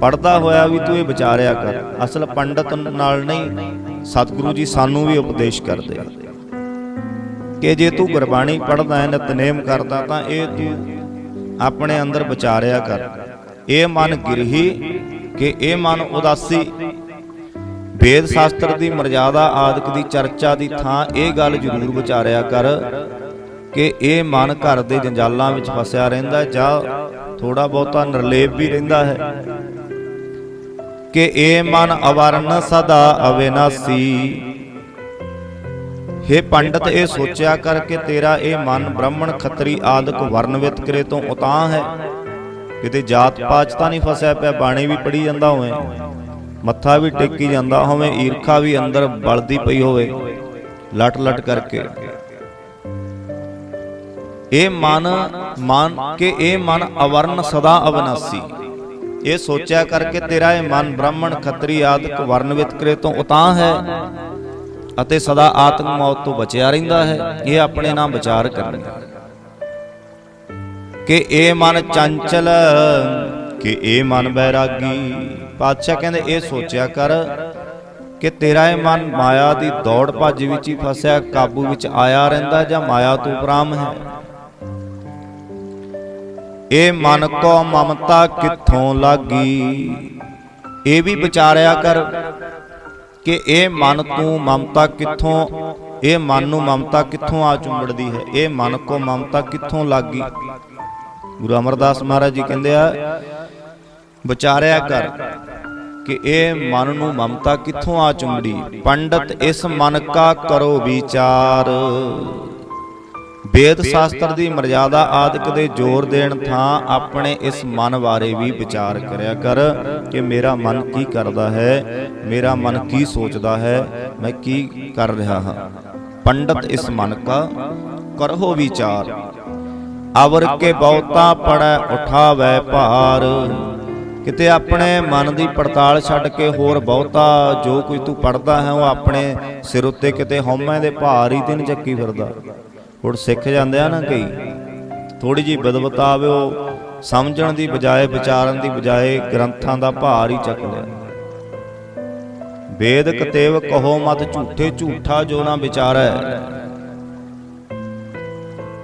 ਪੜਦਾ ਹੋਇਆ ਵੀ ਤੂੰ ਇਹ ਵਿਚਾਰਿਆ ਕਰ ਅਸਲ ਪੰਡਤ ਨਾਲ ਨਹੀਂ। ਸਤਿਗੁਰੂ ਜੀ ਸਾਨੂੰ ਵੀ ਉਪਦੇਸ਼ ਕਰਦੇ। ਆ ਕਿ ਜੇ ਤੂੰ ਗੁਰਬਾਣੀ ਪੜਦਾ ਹੈ, ਨਿਤਨੇਮ ਕਰਦਾ, ਤਾਂ ਇਹ ਤੂੰ ਆਪਣੇ ਅੰਦਰ ਵਿਚਾਰਿਆ ਕਰ। ਇਹ ਮਨ ਗਿਰਹੀ ਕਿ ਇਹ ਮਨ ਉਦਾਸੀ ਵੇਦ ਸ਼ਾਸਤਰ ਦੀ ਮਰਜ਼ਾਦਾ, ਆਦਿਕ ਦੀ ਚਰਚਾ ਦੀ ਥਾਂ, ਇਹ ਗੱਲ ਜ਼ਰੂਰ ਵਿਚਾਰਿਆ ਕਰ ਕਿ ਇਹ ਮਨ ਘਰ ਦੇ ਜੰਜਾਲਾਂ ਵਿੱਚ ਫਸਿਆ ਰਹਿੰਦਾ ਜਾਂ ਥੋੜਾ ਬਹੁਤਾ ਨਿਰਲੇਪ ਵੀ ਰਹਿੰਦਾ ਹੈ। ਕਿ ਇਹ ਮਨ ਅਵਰਨ ਸਦਾ ਅਵਿਨਾਸੀ ਹੇ ਪੰਡਤ ਇਹ ਸੋਚਿਆ ਕਰ ਕਿ ਤੇਰਾ ਇਹ ਮਨ ਬ੍ਰਾਹਮਣ ਖੱਤਰੀ ਆਦਿਕ ਵਰਨ ਵਿਤਕਰੇ ਤੋਂ ਉਤਾਂ ਹੈ। ਕਿਤੇ ਜਾਤ ਪਾਤ ਤਾਂ ਨਹੀਂ ਫਸਿਆ ਪਿਆ ਬਾਣੀ ਵੀ ਪੜੀ ਜਾਂਦਾ ਹੋਵੇ। ਮੱਥਾ ਵੀ ਟੇਕੀ ਜਾਂਦਾ ਹੋਵੇ ਈਰਖਾ ਵੀ ਅੰਦਰ ਬਲਦੀ ਪਈ ਹੋਵੇ। ਲਟ ਲਟ ਕਰਕੇ। ਇਹ ਮਨ ਮਨ ਕਿ ਇਹ ਮਨ ਅਵਰਨ ਸਦਾ ਅਵਨਾਸੀ। ਇਹ ਸੋਚਿਆ ਕਰਕੇ ਤੇਰਾ ਇਹ ਮਨ ਬ੍ਰਾਹਮਣ ਖੱਤਰੀ ਆਦਿਕ ਵਰਨ ਵਿਤਕਰੇ ਤੋਂ ਉਤਾਂ ਹੈ। ਅਤੇ ਸਦਾ ਆਤਮ ਮੌਤ ਤੋਂ ਬਚਿਆ ਰਹਿੰਦਾ ਹੈ। ਇਹ ਆਪਣੇ ਨਾਲ ਵਿਚਾਰ ਕਰਨਾ ਕਿ ਇਹ ਮਨ ਚੰਚਲ, ਕਿ ਇਹ ਮਨ ਬੈਰਾਗੀ। ਪਾਤਸ਼ਾਹ ਕਹਿੰਦੇ, ਇਹ ਸੋਚਿਆ ਕਰ ਕਿ ਤੇਰਾ ਇਹ ਮਨ ਮਾਇਆ ਦੀ ਦੌੜ ਭੱਜ ਵਿੱਚ ਹੀ ਫਸਿਆ, ਕਾਬੂ ਵਿੱਚ ਆਇਆ ਰਹਿੰਦਾ ਜਾਂ ਮਾਇਆ ਤੋਂ ਉਪਰਾਮ ਹੈ? ਇਹ ਮਨ ਕੋ ਮਮਤਾ ਕਿੱਥੋਂ ਲਾਗੀ? ਇਹ ਵੀ ਵਿਚਾਰਿਆ ਕਰ। ਕਿ ਇਹ ਮਨ ਤੂੰ ਮਮਤਾ ਕਿੱਥੋਂ, ਇਹ ਮਨ ਨੂੰ ਮਮਤਾ ਕਿੱਥੋਂ ਆ ਚੁੰਬੜਦੀ ਹੈ? ਇਹ ਮਨ ਕੋ ਮਮਤਾ ਕਿੱਥੋਂ ਲੱਗੀ? ਗੁਰੂ ਅਮਰਦਾਸ ਮਹਾਰਾਜ ਜੀ ਕਹਿੰਦੇ ਆ, ਵਿਚਾਰਿਆ ਕਰ ਕਿ ਇਹ ਮਨ ਨੂੰ ਮਮਤਾ ਕਿੱਥੋਂ ਆ ਚੁੰਬੜੀ? ਪੰਡਤ ਇਸ ਮਨ ਕਾ ਕਰੋ ਵਿਚਾਰ। ਵੇਦ ਸ਼ਾਸਤਰ ਦੀ ਮਰਜ਼ਾਦਾ ਆਦਿਕ ਦੇ ਜ਼ੋਰ ਦੇਣ ਥਾਂ ਆਪਣੇ ਇਸ ਮਨ ਬਾਰੇ ਵੀ ਵਿਚਾਰ ਕਰਿਆ ਕਰ ਕਿ ਮੇਰਾ ਮਨ ਕੀ ਕਰਦਾ ਹੈ, ਮੇਰਾ ਮਨ ਕੀ ਸੋਚਦਾ ਹੈ, ਮੈਂ ਕੀ ਕਰ ਰਿਹਾ ਹਾਂ। ਪੰਡਤ ਇਸ ਮਨ ਕਾ ਕਰਹੋ ਵਿਚਾਰ, ਅਵਰ ਕੇ ਬਹੁਤਾ ਪੜੈ ਉਠਾਵੈ ਭਾਰ। ਕਿਤੇ ਆਪਣੇ ਮਨ ਦੀ ਪੜਤਾਲ ਛੱਡ ਕੇ ਹੋਰ ਬਹੁਤਾ ਜੋ ਕੁਝ ਤੂੰ ਪੜਦਾ ਹੈ, ਉਹ ਆਪਣੇ ਸਿਰ ਉੱਤੇ ਕਿਤੇ ਹਉਮੈ ਦੇ ਭਾਰ ਹੀ ਤੇ ਨਹੀਂ ਚੱਕੀ ਫਿਰਦਾ। ਹੁਣ ਸਿੱਖ ਜਾਂਦੇ ਆ ਨਾ ਕਈ ਥੋੜੀ ਜੀ ਬਦਬਤਾ ਆਵੇ ਉਹ, ਸਮਝਣ ਦੀ ਬਜਾਏ, ਵਿਚਾਰਨ ਦੀ ਬਜਾਏ ਗ੍ਰੰਥਾਂ ਦਾ ਭਾਰ ਹੀ ਚੱਕ ਲਿਆ। ਵੇਦ ਕਤੇਵ ਕਹੋ ਮਤ ਝੂਠੇ, ਝੂਠਾ ਜੋ ਨਾ ਵਿਚਾਰੈ।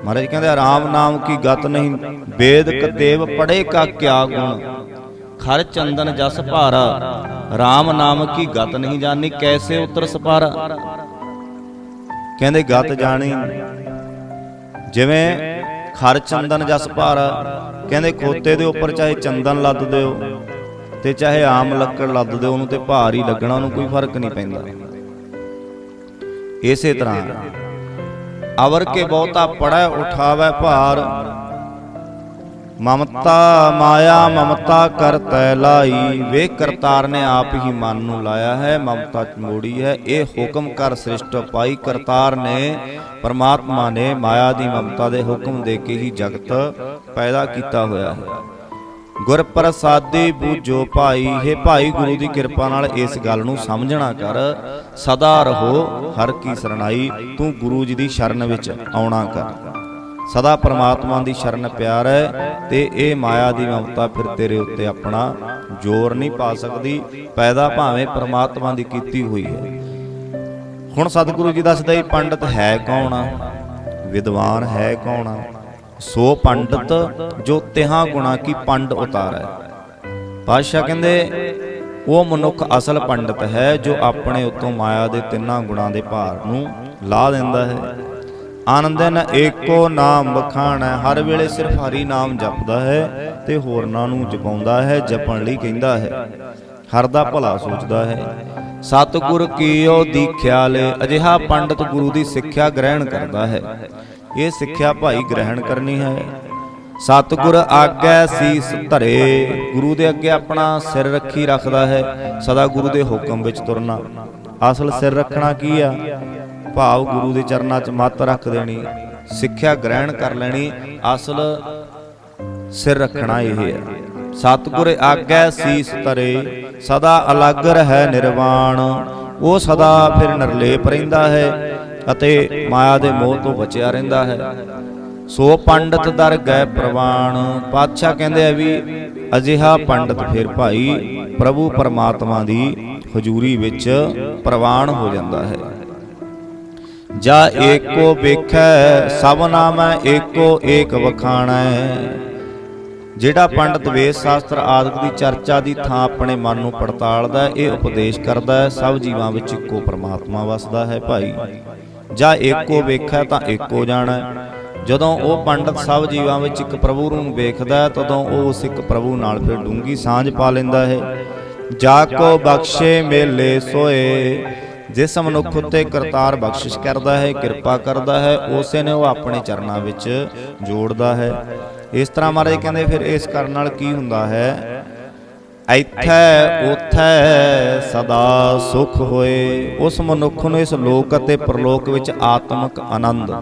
ਮਹਾਰਾਜ ਕਹਿੰਦੇ ਆਰਾਮ ਨਾਮ ਕੀ ਗਤ ਨਹੀਂ, ਵੇਦ ਕਤੇਵ ਪੜੇ ਕਾ ਕਿਆ ਗੁਣ। ਖਰ ਚੰਦਨ ਜਸ ਭਾਰਾ RAM ਨਾਮ ਕੀ ਗਤ ਨਹੀਂ ਜਾਣੀ ਕੈਸੇ ਉਤਰ ਸਪਾਰਾ। ਕਹਿੰਦੇ ਗਤ ਜਾਣੀ ਜਿਵੇਂ ਖਰ ਚੰਦਨ ਜਸ ਭਾਰ, ਕਹਿੰਦੇ ਖੋਤੇ ਦੇ ਉੱਪਰ ਚਾਹੇ ਚੰਦਨ ਲੱਦ ਦਿਓ ਤੇ ਚਾਹੇ ਆਮ ਲੱਕੜ ਲੱਦ ਦਿਓ, ਉਹਨੂੰ ਤੇ ਭਾਰ ਹੀ ਲੱਗਣਾ, ਉਹਨੂੰ ਕੋਈ ਫ਼ਰਕ ਨਹੀਂ ਪੈਂਦਾ। ਇਸੇ ਤਰ੍ਹਾਂ, ਅਵਰ ਕੇ ਬਹੁਤਾ ਪੜੈ ਉਠਾਵੇ ਭਾਰ ਮਮਤਾ ਮਾਇਆ, ਮਮਤਾ ਕਰਤੈ ਲਾਈ। ਵੇ ਕਰਤਾਰ ਨੇ ਆਪ ਹੀ ਮਨ ਨੂੰ ਲਾਇਆ ਹੈ, ਮਮਤਾ ਚ ਮੋੜੀ ਹੈ। ਇਹ ਹੁਕਮ ਕਰ ਸ੍ਰਿਸ਼ਟ ਪਾਈ। ਕਰਤਾਰ ਨੇ, ਪਰਮਾਤਮਾ ਨੇ ਮਾਇਆ ਦੀ ਮਮਤਾ ਦੇ ਹੁਕਮ ਦੇ ਕੇ ਹੀ ਜਗਤ ਪੈਦਾ ਕੀਤਾ ਹੋਇਆ ਹੈ। ਗੁਰ ਪ੍ਰਸਾਦੀ ਬੂਝੋ ਭਾਈ, ਹੈ ਭਾਈ ਗੁਰੂ ਦੀ ਕਿਰਪਾ ਨਾਲ ਇਸ ਗੱਲ ਨੂੰ ਸਮਝਣਾ ਕਰ। ਸਦਾ ਰਹੋ, ਹਰ ਕੀ ਸਰਣਾਈ, ਤੂੰ ਗੁਰੂ ਜੀ ਦੀ ਸ਼ਰਨ ਵਿੱਚ ਆਉਣਾ ਕਰ। ਸਦਾ ਪ੍ਰਮਾਤਮਾ ਦੀ ਸ਼ਰਨ ਪਿਆਰ ਹੈ ਤੇ ਇਹ ਮਾਇਆ ਦੀ ਮਮਤਾ ਫਿਰ ਤੇਰੇ ਉੱਤੇ ਆਪਣਾ ਜ਼ੋਰ ਨਹੀਂ ਪਾ ਸਕਦੀ, ਪੈਦਾ ਭਾਵੇਂ ਪਰਮਾਤਮਾ ਦੀ ਕੀਤੀ ਹੋਈ ਹੈ। ਹੁਣ ਸਤਿਗੁਰੂ ਜੀ ਦੱਸਦਾ ਹੀ ਪੰਡਤ ਹੈ ਕੌਣ ਆ? ਵਿਦਵਾਨ ਹੈ ਕੌਣ ਆ? ਸੋ ਪੰਡਤ ਜੋ ਤਿਹਾਂ ਗੁਣਾ ਕੀ ਪੰਡ ਉਤਾਰੈ। ਪਾਤਸ਼ਾਹ ਕਹਿੰਦੇ, ਉਹ ਮਨੁੱਖ ਅਸਲ ਪੰਡਤ ਹੈ ਜੋ ਆਪਣੇ ਉਤੋਂ ਮਾਇਆ ਦੇ ਤਿੰਨਾਂ ਗੁਣਾਂ ਦੇ ਭਾਰ ਨੂੰ ਲਾ ਦਿੰਦਾ ਹੈ। ਆਨੰਦਨ ਏਕੋ ਨਾਮ ਬਖਾਣਾ ਹਰ ਵੇਲੇ ਸਿਰਫ ਹਰੀ ਨਾਮ ਜਪਦਾ ਹੈ ਤੇ ਹੋਰਨਾਂ ਨੂੰ ਜਪਾਉਂਦਾ ਹੈ, ਜਪਣ ਲਈ ਕਹਿੰਦਾ ਹੈ। ਹਰ ਦਾ ਭਲਾ ਸੋਚਦਾ ਹੈ। ਸਤਿਗੁਰ ਕੀਓ ਦੀਖਿਆ ਲੈ ਅਜਿਹਾ ਪੰਡਤ ਗੁਰੂ ਦੀ ਸਿੱਖਿਆ ਗ੍ਰਹਿਣ ਕਰਦਾ ਹੈ। ਇਹ ਸਿੱਖਿਆ ਭਾਈ ਗ੍ਰਹਿਣ ਕਰਨੀ ਹੈ। ਸਤਿਗੁਰ ਆਗੈ ਸੀਸ ਧਰੇ, ਗੁਰੂ ਦੇ ਅੱਗੇ ਆਪਣਾ ਸਿਰ ਰੱਖੀ ਰੱਖਦਾ ਹੈ। ਸਦਾ ਗੁਰੂ ਦੇ ਹੁਕਮ ਵਿੱਚ ਤੁਰਨਾ। ਅਸਲ ਸਿਰ ਰੱਖਣਾ ਕੀ ਆ? ਭਾਵ ਗੁਰੂ ਦੇ ਚਰਨਾਂ 'ਚ ਮੱਤ ਰੱਖ ਦੇਣੀ, ਸਿੱਖਿਆ ਗ੍ਰਹਿਣ ਕਰ ਲੈਣੀ, ਅਸਲ ਸਿਰ ਰੱਖਣਾ ਇਹ ਹੈ ਸਤਿਗੁਰ ਆਗੈ ਸੀਸ ਧਰੇ, ਸਦਾ ਅਲੱਗ ਰਹਿ ਨਿਰਵਾਣ। ਉਹ ਸਦਾ ਫਿਰ ਨਿਰਲੇਪ ਰਹਿੰਦਾ ਹੈ ਅਤੇ ਮਾਇਆ ਦੇ ਮੋਹ ਤੋਂ ਬਚਿਆ ਰਹਿੰਦਾ ਹੈ। ਸੋ ਪੰਡਤ ਦਰ ਗਏ ਪ੍ਰਵਾਣ। ਪਾਤਸ਼ਾਹ ਕਹਿੰਦੇ ਆ ਵੀ, ਅਜਿਹਾ ਪੰਡਤ ਫਿਰ ਭਾਈ ਪ੍ਰਭੂ ਪਰਮਾਤਮਾ ਦੀ ਹਜ਼ੂਰੀ ਵਿੱਚ ਪ੍ਰਵਾਨ ਹੋ ਜਾਂਦਾ ਹੈ। ਜਾ ਏਕੋ ਵੇਖੈ ਸਭ ਨਾਮੈ ਏਕੋ ਏਕ ਵਖਾਣੈ। ਜਿਹੜਾ ਪੰਡਤ ਵੇਦ ਸ਼ਾਸਤਰ ਆਦਿਕ ਦੀ ਚਰਚਾ ਦੀ ਥਾਂ ਆਪਣੇ ਮਨ ਨੂੰ ਪੜਤਾਲਦਾ ਹੈ, ਇਹ ਉਪਦੇਸ਼ ਕਰਦਾ ਹੈ ਸਭ ਜੀਵਾਂ ਵਿੱਚ ਇੱਕੋ ਪਰਮਾਤਮਾ ਵਸਦਾ ਹੈ ਭਾਈ। ਜਾਂ ਏਕੋ ਵੇਖੈ ਤਾਂ ਏਕੋ ਜਾਣੈ। ਜਦੋਂ ਉਹ ਪੰਡਤ ਸਭ ਜੀਵਾਂ ਵਿੱਚ ਇੱਕ ਪ੍ਰਭੂ ਨੂੰ ਵੇਖਦਾ ਤਦੋਂ ਉਹ ਉਸ ਇੱਕ ਪ੍ਰਭੂ ਨਾਲ ਫਿਰ ਡੂੰਗੀ ਸਾਂਝ ਪਾ ਲੈਂਦਾ ਹੈ। ਜਾ ਕੋ ਬਖਸ਼ੇ ਮੇਲੇ ਸੋਏ ਜਿਸ ਮਨੁੱਖ ਉਤੇ ਕਰਤਾਰ ਬਖਸ਼ਿਸ਼ ਕਰਦਾ ਹੈ ਕਿਰਪਾ ਕਰਦਾ ਹੈ ਉਸੇ ਨੇ ਉਹ ਆਪਣੇ ਚਰਨਾਂ ਵਿੱਚ ਜੋੜਦਾ ਹੈ। ਇਸ ਤਰ੍ਹਾਂ ਮਹਾਰਾਜ ਕਹਿੰਦੇ ਫਿਰ ਇਸ ਕਰਨ ਨਾਲ ਕੀ ਹੁੰਦਾ ਹੈ? ਇੱਥੈ ਉਥੈ ਸਦਾ ਸੁਖ ਹੋਏ। ਉਸ ਮਨੁੱਖ ਨੂੰ ਇਸ ਲੋਕ ਅਤੇ ਪਰਲੋਕ ਵਿੱਚ ਆਤਮਿਕ ਆਨੰਦ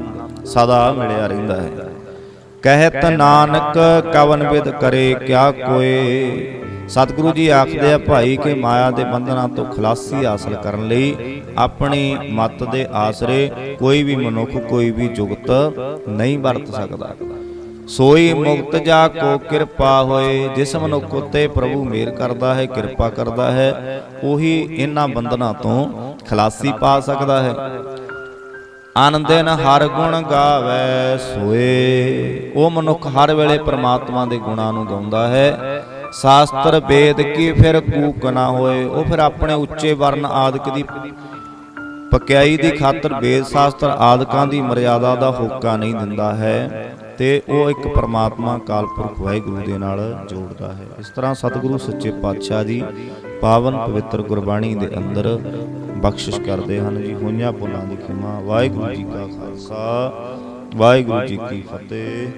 ਸਦਾ ਮਿਲਿਆ ਰਹਿੰਦਾ ਹੈ। ਕਹਿਤ ਨਾਨਕ ਕਵਨ ਵਿਦ ਕਰੇ ਕਿਆ ਕੋਏ। ਸਤਿਗੁਰੂ ਜੀ ਆਖਦੇ ਆ ਭਾਈ ਕਿ ਮਾਇਆ ਦੇ ਬੰਧਨਾਂ ਤੋਂ ਖਲਾਸੀ ਹਾਸਲ ਕਰਨ ਲਈ ਆਪਣੀ ਮੱਤ ਦੇ ਆਸਰੇ ਕੋਈ ਵੀ ਮਨੁੱਖ ਕੋਈ ਵੀ ਜੁਗਤ ਨਹੀਂ ਵਰਤ ਸਕਦਾ। ਸੋਈ ਮੁਕਤ ਜਾ ਕੋ ਕਿਰਪਾ ਹੋਏ ਜਿਸ ਮਨੁੱਖ ਉਤੇ ਪ੍ਰਭੂ ਮੇਰ ਕਰਦਾ ਹੈ ਕਿਰਪਾ ਕਰਦਾ ਹੈ ਉਹੀ ਇਹਨਾਂ ਬੰਧਨਾਂ ਤੋਂ ਖਲਾਸੀ ਪਾ ਸਕਦਾ ਹੈ। ਆਨੰਦਨ ਹਰ ਗੁਣ ਗਾਵੇ ਸੋਏ। ਉਹ ਮਨੁੱਖ ਹਰ ਵੇਲੇ ਪ੍ਰਮਾਤਮਾ ਦੇ ਗੁਣਾਂ ਨੂੰ ਗਾਉਂਦਾ ਹੈ ਸ਼ਾਸਤਰ ਵੇਦ ਕੀ ਫਿਰ ਕੂਕ ਨਾ ਹੋਏ? ਉਹ ਫਿਰ ਆਪਣੇ ਉੱਚੇ ਵਰਨ ਆਦਿਕ ਦੀ ਪਕਿਆਈ ਦੀ ਖਾਤਰ ਵੇਦ ਸ਼ਾਸਤਰ ਆਦਿਕਾਂ ਦੀ ਮਰਿਆਦਾ ਦਾ ਹੋਕਾ ਨਹੀਂ ਦਿੰਦਾ ਹੈ ਤੇ ਉਹ ਇੱਕ ਪ੍ਰਮਾਤਮਾ ਕਾਲਪੁਰਖ ਵਾਹਿਗੁਰੂ ਦੇ ਨਾਲ ਜੋੜਦਾ ਹੈ। ਇਸ ਤਰ੍ਹਾਂ ਸਤਿਗੁਰੂ ਸੱਚੇ ਪਾਤਸ਼ਾਹ ਜੀ ਪਾਵਨ ਪਵਿੱਤਰ ਗੁਰਬਾਣੀ ਦੇ ਅੰਦਰ ਬਖਸ਼ਿਸ਼ ਕਰਦੇ ਹਨ ਜੀ। ਹੋਈਆਂ ਪੁਲਾਂ ਦੀ ਖਿਮਾ। ਵਾਹਿਗੁਰੂ ਜੀ ਕਾ ਖਾਲਸਾ। ਵਾਹਿਗੁਰੂ ਜੀ ਕੀ ਫਤਿਹ।